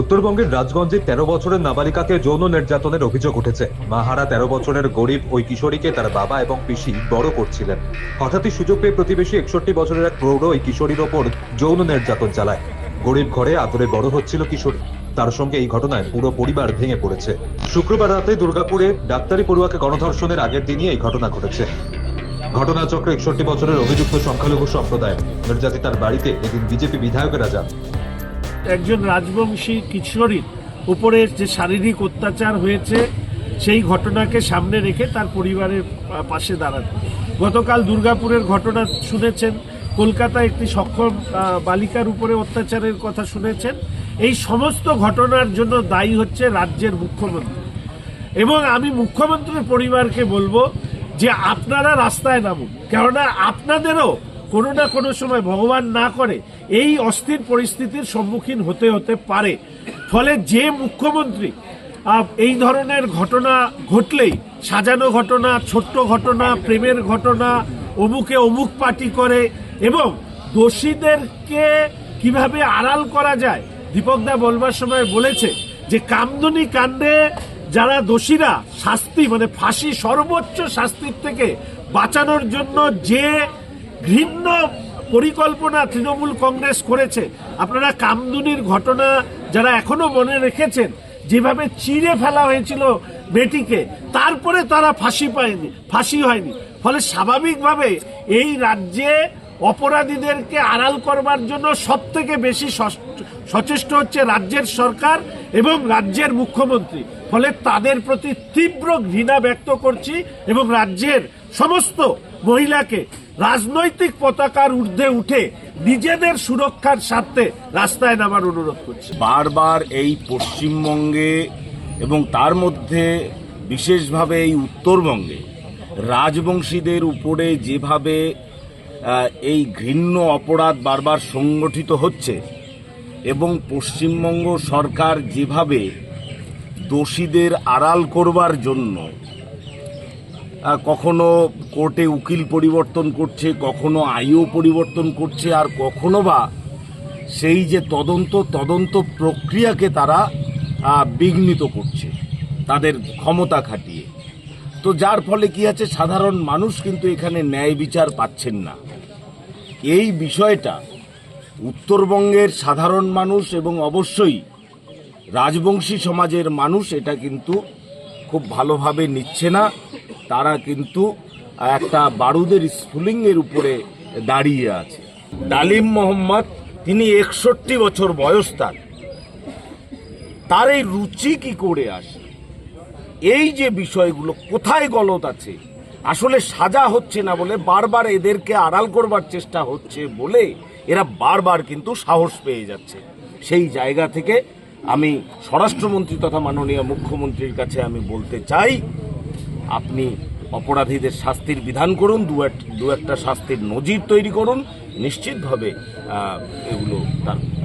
উত্তরবঙ্গের রাজগঞ্জে তেরো বছরের নাবালিকাকে যৌন নির্যাতনের অভিযোগ উঠেছে। মাহারা তেরো বছরের গরিব ওই কিশোরীকে তার বাবা এবং পিসি বড় করছিলেন। হঠাৎই সুযোগ পেয়ে প্রতিবেশী একষট্টি বছরের এক প্রৌঢ় ওই কিশোরীর ওপর যৌন নির্যাতন চালায়। গরিব ঘরে আদরে বড় হচ্ছিল কিশোরী। তার সঙ্গে এই ঘটনায় পুরো পরিবার ভেঙে পড়েছে। শুক্রবার রাতে দুর্গাপুরে ডাক্তারি পড়ুয়াকে গণধর্ষণের আগের দিনই এই ঘটনা ঘটেছে। ঘটনাচক্রে একষট্টি বছরের অভিযুক্ত সংখ্যালঘু সম্প্রদায় নির্যাতিতার বাড়িতে এদিন বিজেপি বিধায়কেরা যান। একজন রাজবংশী কিশোরীর উপরে যে শারীরিক অত্যাচার হয়েছে, সেই ঘটনাকে সামনে রেখে তার পরিবারের পাশে দাঁড়ান। গতকাল দুর্গাপুরের ঘটনা শুনেছেন, কলকাতায় একটি সক্ষম বালিকার উপরে অত্যাচারের কথা শুনেছেন। এই সমস্ত ঘটনার জন্য দায়ী হচ্ছে রাজ্যের মুখ্যমন্ত্রী। এবং আমি মুখ্যমন্ত্রীর পরিবারকে বলব যে আপনারা রাস্তায় নামুন, কেননা আপনাদেরও কোনো না কোনো সময় ভগবান না করে এই অস্থির পরিস্থিতির সম্মুখীন হতে হতে পারে। ফলে যে মুখ্যমন্ত্রী এই ধরনের ঘটনা ঘটলেই, সাজানো ঘটনা, ছোট্ট ঘটনা, প্রেমের ঘটনা, অমুকে অমুক পার্টি করে এবং দোষীদেরকে কীভাবে আড়াল করা যায়, দীপকদা বলবার সময় বলেছে যে কামদুনি কাণ্ডে যারা দোষীরা শাস্তি মানে ফাঁসি সর্বোচ্চ শাস্তির থেকে বাঁচানোর জন্য যে ঘৃণ্য পরিকল্পনা তৃণমূল কংগ্রেস করেছে। আপনারা কামদুনির ঘটনা যারা এখনও মনে রেখেছেন, যেভাবে চিড়ে ফেলা হয়েছিল বেটিকে তারপরে তারা ফাঁসি পায়নি, ফাঁসি হয়নি। ফলে স্বাভাবিকভাবে এই রাজ্যে অপরাধীদেরকে আড়াল করবার জন্য সব থেকে বেশি সচ- সচেষ্ট হচ্ছে রাজ্যের সরকার এবং রাজ্যের মুখ্যমন্ত্রী। ফলে তাদের প্রতি তীব্র ঘৃণা ব্যক্ত করছি এবং রাজ্যের সমস্ত মহিলাকে রাজনৈতিক পতাকার ঊর্ধ্বে উঠে নিজেদের সুরক্ষার স্বার্থে রাস্তায় নামার অনুরোধ করছি। বারবার এই পশ্চিমবঙ্গে এবং তার মধ্যে বিশেষভাবে এই উত্তরবঙ্গে রাজবংশীদের উপরে যেভাবে এই ঘৃণ্য অপরাধ বারবার সংগঠিত হচ্ছে এবং পশ্চিমবঙ্গ সরকার যেভাবে দোষীদের আড়াল করবার জন্য কখনো কোর্টে উকিল পরিবর্তন করছে, কখনো আইও পরিবর্তন করছে, আর কখনো বা সেই যে তদন্ত তদন্ত প্রক্রিয়াকে তারা বিঘ্নিত করছে, তাদের ক্ষমতা খাটিয়ে। তো যার ফলে কি আছে? সাধারণ মানুষ কিন্তু এখানে ন্যায় বিচার পাচ্ছেন না। এই বিষয়টা উত্তরবঙ্গের সাধারণ মানুষ এবং অবশ্যই রাজবংশী সমাজের মানুষ এটা কিন্তু খুব ভালোভাবে নিচ্ছে না। তারা কিন্তু একটা বারুদের স্ফুলিংয়ের উপরে দাঁড়িয়ে আছে। ডালিম মোহাম্মদ, তিনি একষট্টি বছর বয়স তার। তার এই রুচি কি করে আসে? এই যে বিষয়গুলো কোথায় গলত আছে? আসলে সাজা হচ্ছে না বলে বারবার এদেরকে আড়াল করবার চেষ্টা হচ্ছে বলে এরা বারবার কিন্তু সাহস পেয়ে যাচ্ছে। সেই জায়গা থেকে আমি স্বরাষ্ট্রমন্ত্রী তথা মাননীয় মুখ্যমন্ত্রীর কাছে আমি বলতে চাই আপনি অপরাধীদের শাস্তির বিধান করুন, দু এক দু একটা শাস্তির নজির তৈরি করুন। নিশ্চিতভাবে এগুলো তার